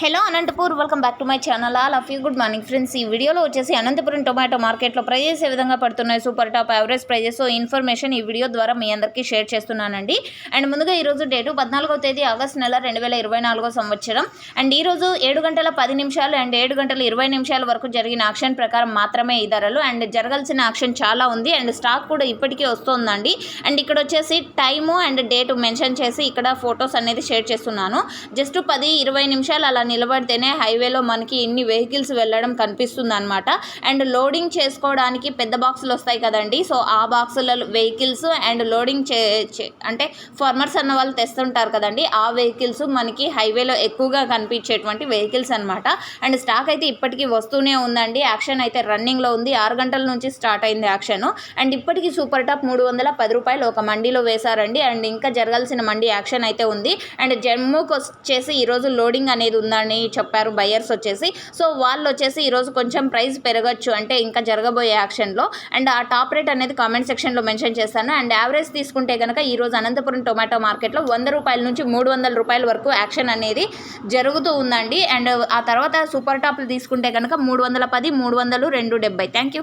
Hello Anantapur welcome back to my channel all of you good morning friends ఈ వీడియోలో వచ్చేసి Anantapuram tomato మార్కెట్లో prices ఏ విధంగా పడుతున్నాయి? Super top average prices so information ఈ వీడియో ద్వారా మీ అందరికీ షేర్ చేస్తున్నానండి. అండ్ ముందుగా ఈరోజు డేటు పద్నాలుగో తేదీ ఆగస్ట్ నెల రెండు వేల ఇరవై నాలుగో సంవత్సరం. అండ్ ఈరోజు ఏడు గంటల పది నిమిషాలు అండ్ ఏడు గంటల ఇరవై నిమిషాల వరకు జరిగిన యాక్షన్ ప్రకారం మాత్రమే ఈ ధరలు. అండ్ జరగాల్సిన యాక్షన్ చాలా ఉంది. అండ్ స్టాక్ కూడా ఇప్పటికే వస్తుందండి. అండ్ ఇక్కడ వచ్చేసి టైము అండ్ డేటు మెన్షన్ చేసి ఇక్కడ ఫొటోస్ అనేది షేర్ చేస్తున్నాను. జస్ట్ పది ఇరవై నిమిషాలు అలా నిలబడితేనే హైవేలో మనకి ఇన్ని వెహికల్స్ వెళ్ళడం కనిపిస్తుంది అనమాట అండ్ లోడింగ్ చేసుకోవడానికి పెద్ద బాక్సులు వస్తాయి కదండి. సో ఆ బాక్సుల వెహికల్స్ అండ్ లోడింగ్ చే చే- అంటే ఫార్మర్స్ అన్న వాళ్ళు తెస్తుంటారు కదండి. ఆ వెహికల్స్ మనకి హైవేలో ఎక్కువగా కనిపించేటువంటి వెహికల్స్ అనమాట అండ్ స్టాక్ అయితే ఇప్పటికీ వస్తూనే ఉందండి. యాక్షన్ అయితే రన్నింగ్లో ఉంది. ఆరు గంటల నుంచి స్టార్ట్ అయింది యాక్షన్. అండ్ ఇప్పటికీ సూపర్ టాప్ మూడు వందల పది రూపాయలు ఒక మండీలో వేశారండి. అండ్ ఇంకా జరగాల్సిన మండీ యాక్షన్ అయితే ఉంది. అండ్ జమ్మూకి వచ్చేసి ఈరోజు లోడింగ్ అనేది అని చెప్పారు బయర్స్ వచ్చేసి. సో వాళ్ళు వచ్చేసి ఈరోజు కొంచెం ప్రైస్ పెరగచ్చు అంటే ఇంకా జరగబోయే యాక్షన్లో అండ్ ఆ టాప్ రేట్ అనేది కామెంట్ సెక్షన్లో మెన్షన్ చేస్తాను అండ్ యావరేజ్ తీసుకుంటే కనుక ఈరోజు అనంతపురం టొమాటో మార్కెట్లో వంద రూపాయల నుంచి మూడు వందల రూపాయల వరకు యాక్షన్ అనేది జరుగుతూ ఉందండి. అండ్ ఆ తర్వాత సూపర్ టాప్లు తీసుకుంటే కనుక మూడు వందల పది మూడు వందలు రెండు డెబ్బై. Thank you